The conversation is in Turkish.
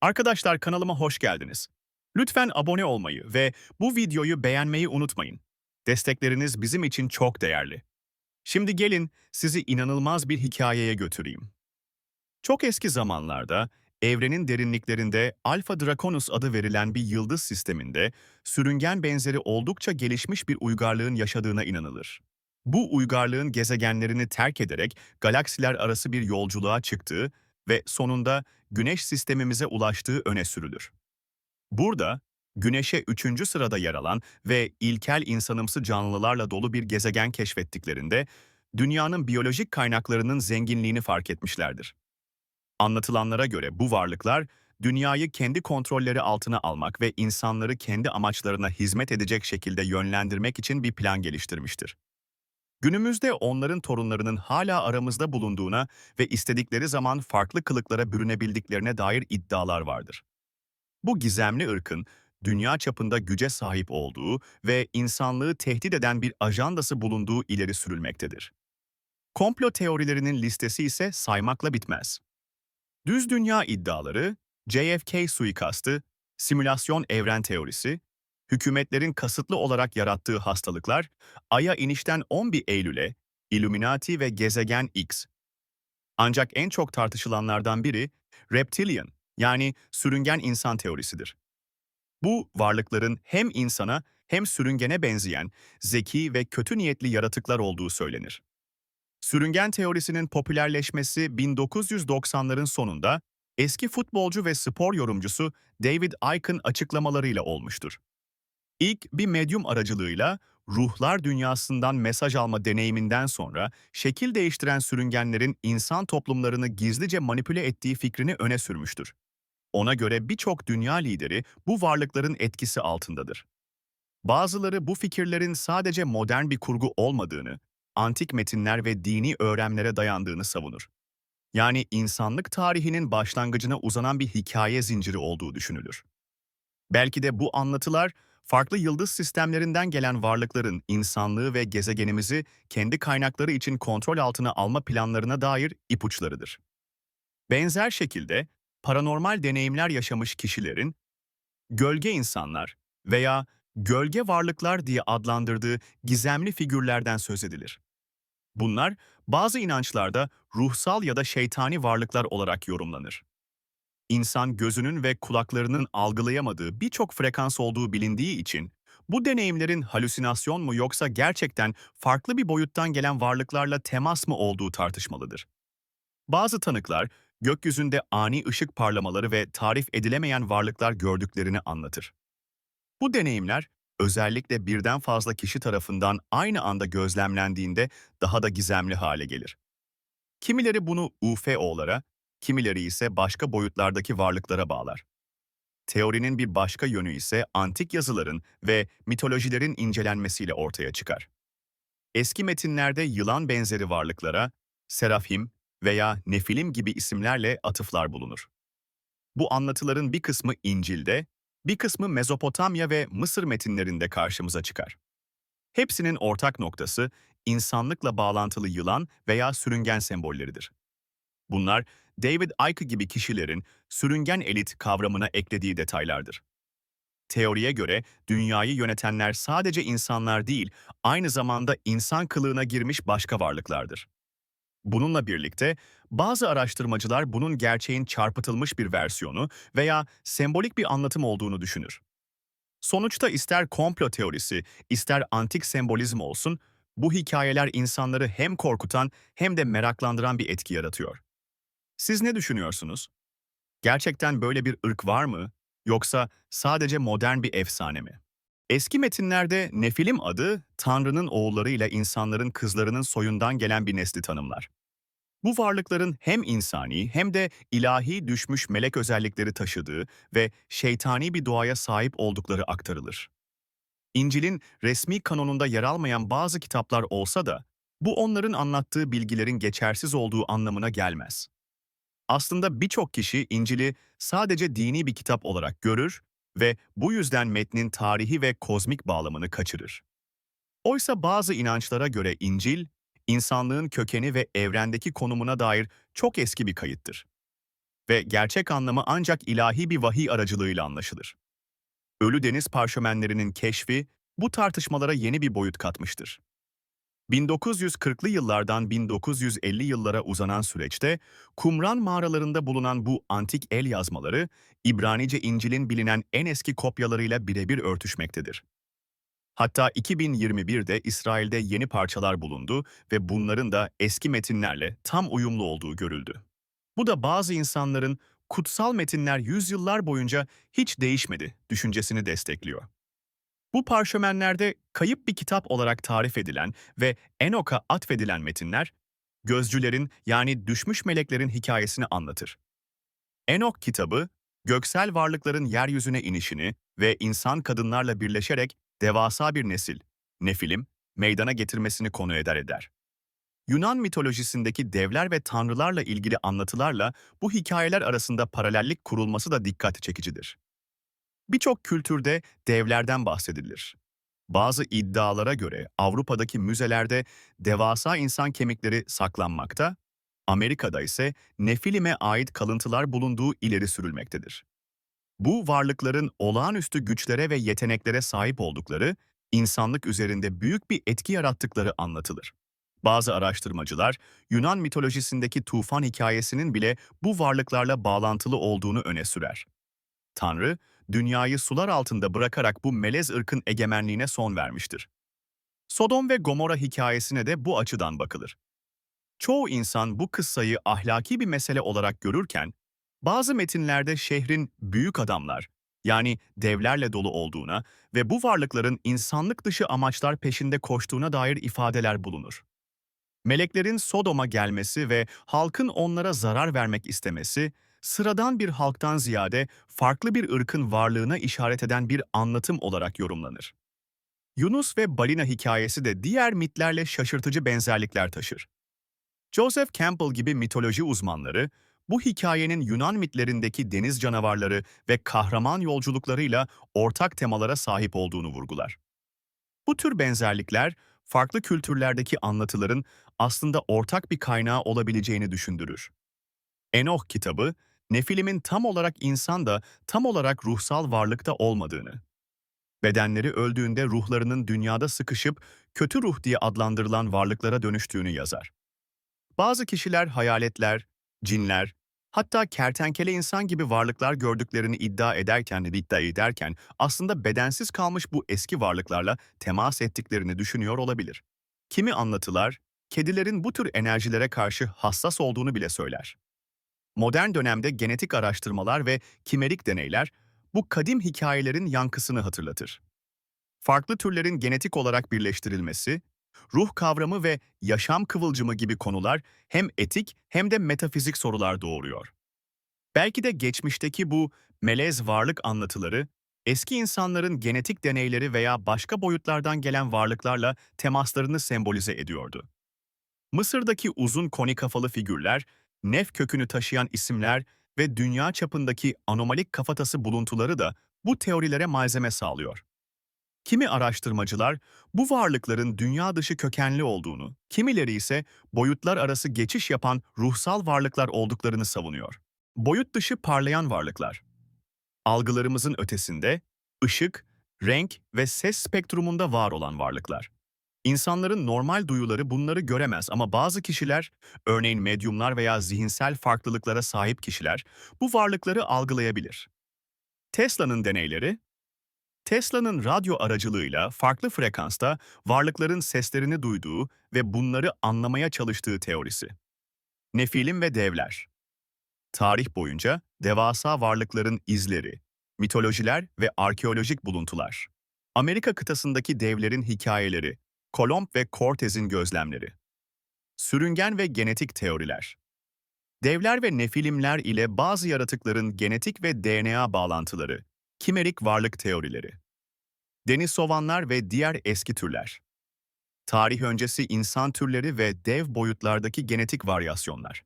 Arkadaşlar kanalıma hoş geldiniz. Lütfen abone olmayı ve bu videoyu beğenmeyi unutmayın. Destekleriniz bizim için çok değerli. Şimdi gelin sizi inanılmaz bir hikayeye götüreyim. Çok eski zamanlarda evrenin derinliklerinde Alpha Draconus adı verilen bir yıldız sisteminde sürüngen benzeri oldukça gelişmiş bir uygarlığın yaşadığına inanılır. Bu uygarlığın gezegenlerini terk ederek galaksiler arası bir yolculuğa çıktığı ve sonunda Güneş sistemimize ulaştığı öne sürülür. Burada, Güneş'e üçüncü sırada yer alan ve ilkel insanımsı canlılarla dolu bir gezegen keşfettiklerinde, dünyanın biyolojik kaynaklarının zenginliğini fark etmişlerdir. Anlatılanlara göre bu varlıklar, dünyayı kendi kontrolleri altına almak ve insanları kendi amaçlarına hizmet edecek şekilde yönlendirmek için bir plan geliştirmiştir. Günümüzde onların torunlarının hala aramızda bulunduğuna ve istedikleri zaman farklı kılıklara bürünebildiklerine dair iddialar vardır. Bu gizemli ırkın dünya çapında güce sahip olduğu ve insanlığı tehdit eden bir ajandası bulunduğu ileri sürülmektedir. Komplo teorilerinin listesi ise saymakla bitmez. Düz dünya iddiaları, JFK suikastı, simülasyon evren teorisi, hükümetlerin kasıtlı olarak yarattığı hastalıklar, Ay'a inişten 11 Eylül'e, Illuminati ve gezegen X. Ancak en çok tartışılanlardan biri reptilian yani sürüngen insan teorisidir. Bu varlıkların hem insana hem sürüngene benzeyen zeki ve kötü niyetli yaratıklar olduğu söylenir. Sürüngen teorisinin popülerleşmesi 1990'ların sonunda eski futbolcu ve spor yorumcusu David Icke'ın açıklamalarıyla olmuştur. İlk bir medyum aracılığıyla ruhlar dünyasından mesaj alma deneyiminden sonra şekil değiştiren sürüngenlerin insan toplumlarını gizlice manipüle ettiği fikrini öne sürmüştür. Ona göre birçok dünya lideri bu varlıkların etkisi altındadır. Bazıları bu fikirlerin sadece modern bir kurgu olmadığını, antik metinler ve dini öğremlere dayandığını savunur. Yani insanlık tarihinin başlangıcına uzanan bir hikaye zinciri olduğu düşünülür. Belki de bu anlatılar farklı yıldız sistemlerinden gelen varlıkların insanlığı ve gezegenimizi kendi kaynakları için kontrol altına alma planlarına dair ipuçlarıdır. Benzer şekilde paranormal deneyimler yaşamış kişilerin gölge insanlar veya gölge varlıklar diye adlandırdığı gizemli figürlerden söz edilir. Bunlar bazı inançlarda ruhsal ya da şeytani varlıklar olarak yorumlanır insan gözünün ve kulaklarının algılayamadığı birçok frekans olduğu bilindiği için bu deneyimlerin halüsinasyon mu yoksa gerçekten farklı bir boyuttan gelen varlıklarla temas mı olduğu tartışmalıdır. Bazı tanıklar gökyüzünde ani ışık parlamaları ve tarif edilemeyen varlıklar gördüklerini anlatır. Bu deneyimler özellikle birden fazla kişi tarafından aynı anda gözlemlendiğinde daha da gizemli hale gelir. Kimileri bunu UFO'lara, kimileri ise başka boyutlardaki varlıklara bağlar. Teorinin bir başka yönü ise antik yazıların ve mitolojilerin incelenmesiyle ortaya çıkar. Eski metinlerde yılan benzeri varlıklara, serafim veya nefilim gibi isimlerle atıflar bulunur. Bu anlatıların bir kısmı İncil'de, bir kısmı Mezopotamya ve Mısır metinlerinde karşımıza çıkar. Hepsinin ortak noktası insanlıkla bağlantılı yılan veya sürüngen sembolleridir. Bunlar David Icke gibi kişilerin sürüngen elit kavramına eklediği detaylardır. Teoriye göre dünyayı yönetenler sadece insanlar değil, aynı zamanda insan kılığına girmiş başka varlıklardır. Bununla birlikte bazı araştırmacılar bunun gerçeğin çarpıtılmış bir versiyonu veya sembolik bir anlatım olduğunu düşünür. Sonuçta ister komplo teorisi, ister antik sembolizm olsun, bu hikayeler insanları hem korkutan hem de meraklandıran bir etki yaratıyor. Siz ne düşünüyorsunuz? Gerçekten böyle bir ırk var mı? Yoksa sadece modern bir efsane mi? Eski metinlerde Nefilim adı, Tanrı'nın oğullarıyla insanların kızlarının soyundan gelen bir nesli tanımlar. Bu varlıkların hem insani hem de ilahi düşmüş melek özellikleri taşıdığı ve şeytani bir doğaya sahip oldukları aktarılır. İncil'in resmi kanonunda yer almayan bazı kitaplar olsa da, bu onların anlattığı bilgilerin geçersiz olduğu anlamına gelmez. Aslında birçok kişi İncil'i sadece dini bir kitap olarak görür ve bu yüzden metnin tarihi ve kozmik bağlamını kaçırır. Oysa bazı inançlara göre İncil, insanlığın kökeni ve evrendeki konumuna dair çok eski bir kayıttır. ve gerçek anlamı ancak ilahi bir vahiy aracılığıyla anlaşılır. Ölü deniz parşömenlerinin keşfi bu tartışmalara yeni bir boyut katmıştır. 1940'lı yıllardan 1950 yıllara uzanan süreçte Kumran mağaralarında bulunan bu antik el yazmaları İbranice İncil'in bilinen en eski kopyalarıyla birebir örtüşmektedir. Hatta 2021'de İsrail'de yeni parçalar bulundu ve bunların da eski metinlerle tam uyumlu olduğu görüldü. Bu da bazı insanların kutsal metinler yüzyıllar boyunca hiç değişmedi düşüncesini destekliyor. Bu parşömenlerde kayıp bir kitap olarak tarif edilen ve Enok'a atfedilen metinler, gözcülerin yani düşmüş meleklerin hikayesini anlatır. Enok kitabı, göksel varlıkların yeryüzüne inişini ve insan kadınlarla birleşerek devasa bir nesil, nefilim, meydana getirmesini konu eder eder. Yunan mitolojisindeki devler ve tanrılarla ilgili anlatılarla bu hikayeler arasında paralellik kurulması da dikkat çekicidir. Birçok kültürde devlerden bahsedilir. Bazı iddialara göre Avrupa'daki müzelerde devasa insan kemikleri saklanmakta, Amerika'da ise Nefilim'e ait kalıntılar bulunduğu ileri sürülmektedir. Bu varlıkların olağanüstü güçlere ve yeteneklere sahip oldukları, insanlık üzerinde büyük bir etki yarattıkları anlatılır. Bazı araştırmacılar, Yunan mitolojisindeki tufan hikayesinin bile bu varlıklarla bağlantılı olduğunu öne sürer. Tanrı, dünyayı sular altında bırakarak bu melez ırkın egemenliğine son vermiştir. Sodom ve Gomorra hikayesine de bu açıdan bakılır. Çoğu insan bu kıssayı ahlaki bir mesele olarak görürken, bazı metinlerde şehrin büyük adamlar, yani devlerle dolu olduğuna ve bu varlıkların insanlık dışı amaçlar peşinde koştuğuna dair ifadeler bulunur. Meleklerin Sodom'a gelmesi ve halkın onlara zarar vermek istemesi, sıradan bir halktan ziyade farklı bir ırkın varlığına işaret eden bir anlatım olarak yorumlanır. Yunus ve balina hikayesi de diğer mitlerle şaşırtıcı benzerlikler taşır. Joseph Campbell gibi mitoloji uzmanları, bu hikayenin Yunan mitlerindeki deniz canavarları ve kahraman yolculuklarıyla ortak temalara sahip olduğunu vurgular. Bu tür benzerlikler, farklı kültürlerdeki anlatıların aslında ortak bir kaynağı olabileceğini düşündürür. Enoch kitabı, Nefilim'in tam olarak insan da tam olarak ruhsal varlıkta olmadığını, bedenleri öldüğünde ruhlarının dünyada sıkışıp kötü ruh diye adlandırılan varlıklara dönüştüğünü yazar. Bazı kişiler hayaletler, cinler, hatta kertenkele insan gibi varlıklar gördüklerini iddia ederken, iddia ederken aslında bedensiz kalmış bu eski varlıklarla temas ettiklerini düşünüyor olabilir. Kimi anlatılar, kedilerin bu tür enerjilere karşı hassas olduğunu bile söyler. Modern dönemde genetik araştırmalar ve kimerik deneyler bu kadim hikayelerin yankısını hatırlatır. Farklı türlerin genetik olarak birleştirilmesi, ruh kavramı ve yaşam kıvılcımı gibi konular hem etik hem de metafizik sorular doğuruyor. Belki de geçmişteki bu melez varlık anlatıları, eski insanların genetik deneyleri veya başka boyutlardan gelen varlıklarla temaslarını sembolize ediyordu. Mısır'daki uzun koni kafalı figürler, nef kökünü taşıyan isimler ve dünya çapındaki anomalik kafatası buluntuları da bu teorilere malzeme sağlıyor. Kimi araştırmacılar bu varlıkların dünya dışı kökenli olduğunu, kimileri ise boyutlar arası geçiş yapan ruhsal varlıklar olduklarını savunuyor. Boyut dışı parlayan varlıklar. Algılarımızın ötesinde, ışık, renk ve ses spektrumunda var olan varlıklar. İnsanların normal duyuları bunları göremez ama bazı kişiler, örneğin medyumlar veya zihinsel farklılıklara sahip kişiler, bu varlıkları algılayabilir. Tesla'nın deneyleri, Tesla'nın radyo aracılığıyla farklı frekansta varlıkların seslerini duyduğu ve bunları anlamaya çalıştığı teorisi. Nefilim ve devler. Tarih boyunca devasa varlıkların izleri, mitolojiler ve arkeolojik buluntular. Amerika kıtasındaki devlerin hikayeleri, Kolomb ve Cortez'in gözlemleri. Sürüngen ve genetik teoriler. Devler ve nefilimler ile bazı yaratıkların genetik ve DNA bağlantıları, kimerik varlık teorileri. Deniz sovanlar ve diğer eski türler. Tarih öncesi insan türleri ve dev boyutlardaki genetik varyasyonlar.